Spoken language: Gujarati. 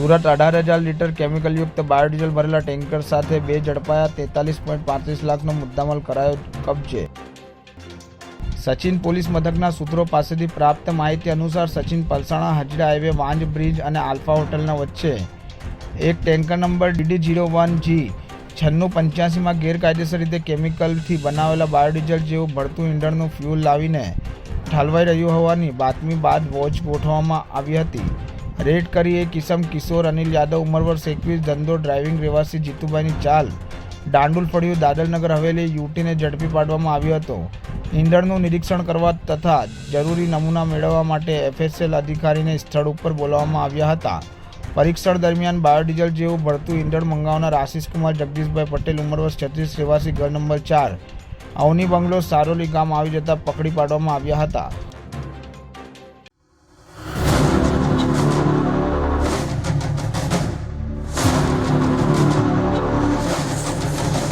સુરત અઢાર હજાર લીટર કેમિકલયુક્ત બાયોડીઝલ ભરેલા ટેન્કર સાથે બે ઝડપાયા, તેતાલીસ પોઈન્ટ પાંત્રીસ લાખનો મુદ્દામાલ કરાયો કબજે. સચિન પોલીસ મથકના સૂત્રો પાસેથી પ્રાપ્ત માહિતી અનુસાર સચિન પલસાણા હજડા હાઈવે, વાંજ બ્રિજ અને આલ્ફા હોટલના વચ્ચે એક tanker number DD zero one G છન્નું પંચ્યાસીમાં ગેરકાયદેસર રીતે કેમિકલથી બનાવેલા બાયોડીઝલ જેવું ભળતું ઈંધણનું ફ્યુલ લાવીને ઠાલવાઈ રહ્યું હોવાની બાતમી બાદ વોચ ગોઠવવામાં આવી હતી. રેડ કરી એક કિસમ કિશોર અનિલ યાદવ ઉંમર વર્ષ એકવીસ, ધંધો ડ્રાઇવિંગ રહેવાસી જીતુભાઈની ચાલ. દાંડુલ ફળિયું દાદરનગર હવેલી યુટીને ઝડપી પાડવામાં આવ્યો હતો. ઈંધણનું નિરીક્ષણ કરવા તથા જરૂરી નમૂના મેળવવા માટે એફએસએલ અધિકારીને સ્થળ ઉપર બોલાવવામાં આવ્યા હતા. પરીક્ષણ દરમિયાન બાયોડીઝલ જેવું ભળતું ઈંધણ મંગાવનાર આશિષકુમાર જગદીશભાઈ પટેલ ઉંમર વર્ષ છત્રીસ, રહેવાસી ઘર નંબર ચાર. અવની બંગલો સારોલી ગામ આવી જતા પકડી પાડવામાં આવ્યા હતા.